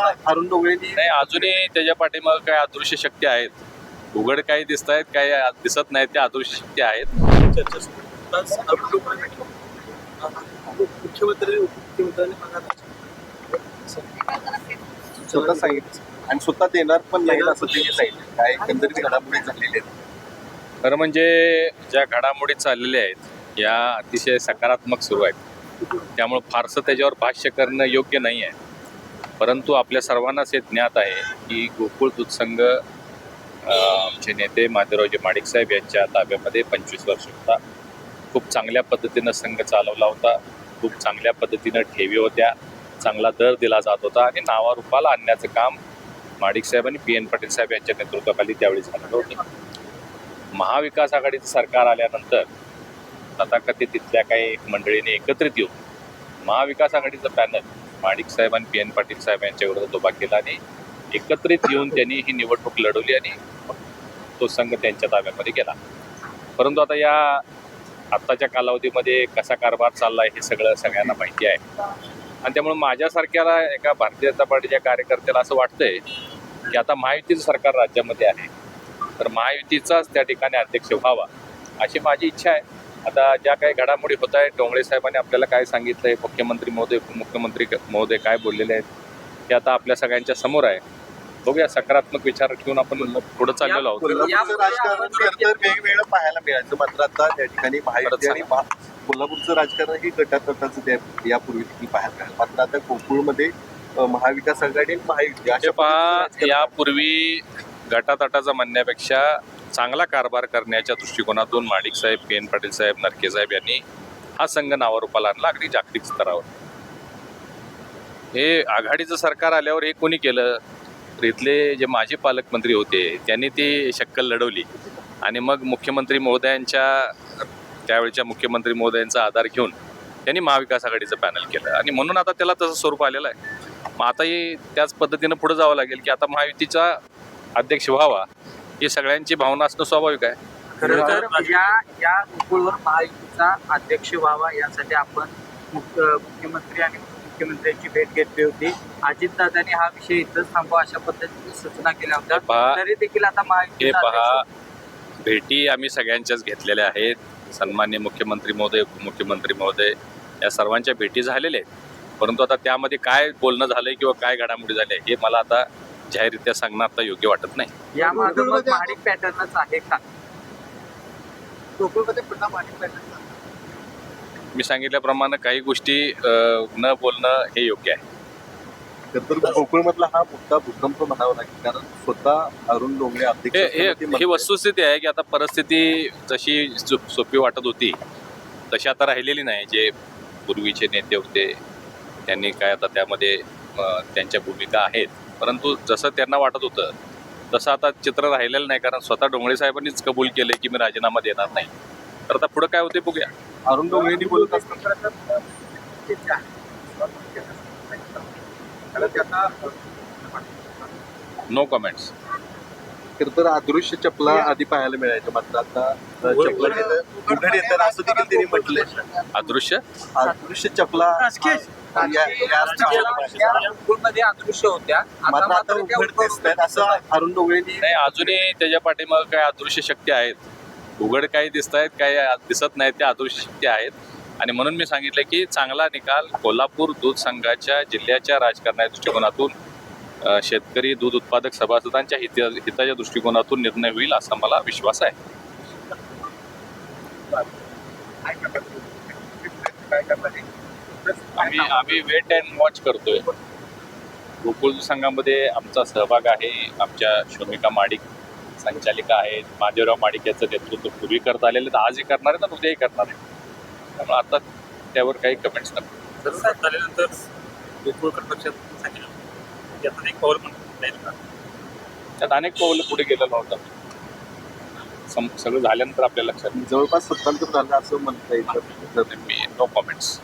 अरुण डोंगरेंनी नाही अजूनही त्याच्या पाठीमाग काय अदृश्य शक्ती आहेत. उघड काही दिसत आहेत काही दिसत नाहीत त्या अदृश्य शक्ती आहेत. मुख्यमंत्री उपमुख्यमंत्र्यांनी स्वतः सांगितलं. आणि स्वतः देणार पण नाही असं त्यांनी सांगितलं. काय एकंदरीत घडामोडी आहेत. खरं म्हणजे ज्या घडामोडी चाललेल्या आहेत या अतिशय सकारात्मक सुरू आहेत. त्यामुळं फारसं त्याच्यावर भाष्य करणं योग्य नाही आहे परंतु आपल्या सर्वांनाच हे ज्ञात आहे की गोकुळ दूध संघ आमचे नेते माधवरावजी माणिकसाहेब यांच्या ताब्यामध्ये पंचवीस वर्ष होता. खूप चांगल्या पद्धतीनं संघ चालवला होता. खूप चांगल्या पद्धतीनं ठेवी होत्या. चांगला दर दिला जात होता. आणि नावारूपाला आणण्याचं काम माणिकसाहेब आणि पी एन पाटील साहेब यांच्या नेतृत्वाखाली त्यावेळी झालेलं होतं. महाविकास आघाडीचं सरकार आल्यानंतर तथाकथित तिथल्या काही मंडळीने एकत्रित येऊन महाविकास आघाडीचं पॅनल माणिक साहेब आणि पी एन पाटील साहेब यांच्या विरोधात उभा केला आणि एकत्रित येऊन त्यांनी ही निवडणूक लढवली आणि तो संघ त्यांच्या ताब्यामध्ये गेला. परंतु आता या आत्ताच्या कालावधीमध्ये कसा कारभार चालला आहे हे सगळं सगळ्यांना माहिती आहे. आणि त्यामुळे माझ्यासारख्याला एका भारतीय जनता पार्टीच्या कार्यकर्त्याला असं वाटतंय की आता महायुतीचं सरकार राज्यामध्ये आहे. तर महायुतीचाच त्या ठिकाणी अध्यक्ष व्हावा अशी माझी इच्छा आहे. आता ज्या काही घडामोडी होत आहेत डोंगरे साहेबांनी आपल्याला काय सांगितलंय मुख्यमंत्री महोदय उपमुख्यमंत्री क- महोदय काय बोललेले आहेत ते आता आपल्या सगळ्यांच्या समोर आहे. बघूया सकारात्मक विचार ठेवून आपण पुढे चाललेलो आहोत. वेगवेगळं पाहायला मिळायचं मात्र आता त्या ठिकाणी कोल्हापूरचं राजकारण ही गटातटाचं यापूर्वी पाहायला मिळालं. मात्र आता कोकूळमध्ये महाविकास आघाडी आणि महायुती हे अशा पहा यापूर्वी गटातटाचा म्हणण्यापेक्षा चांगला कारभार करण्याच्या दृष्टिकोनातून माणिक साहेब पी एन पाटील साहेब नरके साहेब यांनी हा संघ नावारूपाला आणला अगदी जागतिक स्तरावर. हे आघाडीचं सरकार आल्यावर हे कोणी केलं? तर इथले जे माजी पालकमंत्री होते त्यांनी ती शक्कल लढवली. आणि मग मुख्यमंत्री महोदयांच्या त्यावेळच्या मुख्यमंत्री महोदयांचा आधार घेऊन त्यांनी महाविकास आघाडीचं पॅनल केलं. आणि म्हणून आता त्याला तसं स्वरूप आलेलं आहे. मग आताही त्याच पद्धतीनं पुढे जावं लागेल की आता महायुतीचा अध्यक्ष व्हावा ही सगळ्यांची भावना असणं स्वाभाविक आहे. खरं तर या या गोकुळवर महायुतीचा अध्यक्ष व्हावा यासाठी आपण मुख्य मुख्यमंत्री आणि मुख्यमंत्र्यांची भेट घेतली होती. अजितदादांनी हा विषय इथंच थांबवा अशा पद्धतीने सूचना केल्या होत्या. तरी देखील आता हे महायुतीचा पहा भेटी आम्ही सगळ्यांच्याच घेतलेल्या आहेत. सन्मान्य मुख्यमंत्री महोदय उपमुख्यमंत्री महोदय या सर्वांच्या भेटी झालेल्या आहेत. परंतु आता त्यामध्ये काय बोलणं झालंय किंवा काय घडामोडी झाल्या हे मला आता जाहीररित्या सांगणं आता योग्य वाटत नाही. महाडिक पॅटर्नच आहे का? मी सांगितल्याप्रमाणे काही गोष्टी न बोलणं हे योग्य आहे. तर कोकणमधला हा मोठा भूकंप म्हणावा लागेल कारण स्वतः अरुण डोंगरे अध्यक्ष हे. वस्तुस्थिती आहे की आता परिस्थिती जशी सोपी वाटत होती तशी आता राहिलेली नाही. जे पूर्वीचे नेते होते त्यांनी काय आता त्यामध्ये त्यांच्या भूमिका आहेत. परंतु जसं त्यांना वाटत होतं तसं आता चित्र राहिलेलं नाही कारण स्वतः डोंगरे साहेबांनीच कबूल केले की मी राजीनामा देणार नाही. तर आता पुढे काय होते बघूया. अरुण डोंगरेंनी बोलत असताना नो कमेंट्स खरं तर अदृश्य चपला आधी पाहायला मिळायच्या मात्र आता अ, चपला तिथं उघड येतात असं देखील त्यांनी म्हटलंय. अदृश्य? अदृश्य? चपला अदृश्य होत्या. मात्र आता उघड असं अरुण डोंगरेंनी नाही अजूनही त्याच्या पाठीमाग काय अदृश्य शक्ती आहेत. उघड काही दिसत आहेत काही दिसत नाहीत त्या अदृश्य शक्ती आहेत. आणि म्हणून मी सांगितलं की चांगला निकाल कोल्हापूर दूध संघाच्या जिल्ह्याच्या राजकारणाच्या दृष्टिकोनातून शेतकरी दूध उत्पादक सभासदांच्या हिता हिताच्या दृष्टिकोनातून निर्णय होईल असा मला विश्वास आहे. आम्ही आम्ही वेट अँड वॉच करतोय. गोकुळ संघामध्ये आमचा सहभाग आहे. आमच्या शोमिका माडिक संचालिका आहेत. महादेवराव माडिक याचं नेतृत्व पूर्वी करता आलेलं तर आजही करणार आहे तर उद्याही करणार आहे त्यामुळे आता त्यावर काही कमेंट्स नको जसं यातून एक पाऊल म्हणून जाईल का त्यात अनेक पावलं पुढे गेलेलं होतं. सम सगळं झाल्यानंतर आपल्या लक्षात जवळपास सत्तांतर झालं असं म्हणता येईल. येईल मी नो कमेंट्स